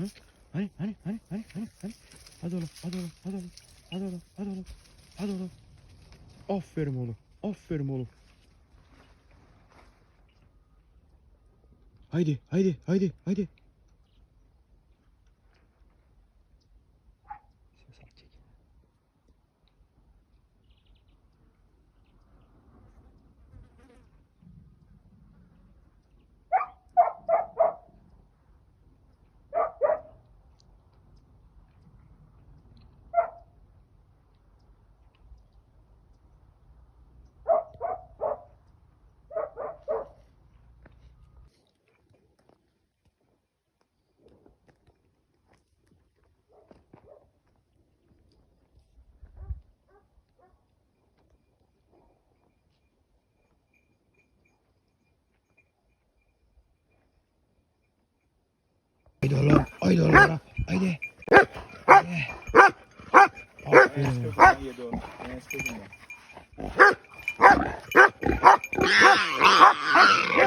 Hı? Hani hani hani hani hani hani. Hadi oğlum hadi oğlum hadi oğlum. Hadi oğlum hadi oğlum. Hadi oğlum. Aferin oğlum. Aferin oğlum. Haydi haydi haydi haydi. Haydi oğlum. Haydi oğlum. Haydi. Haydi. Aferin.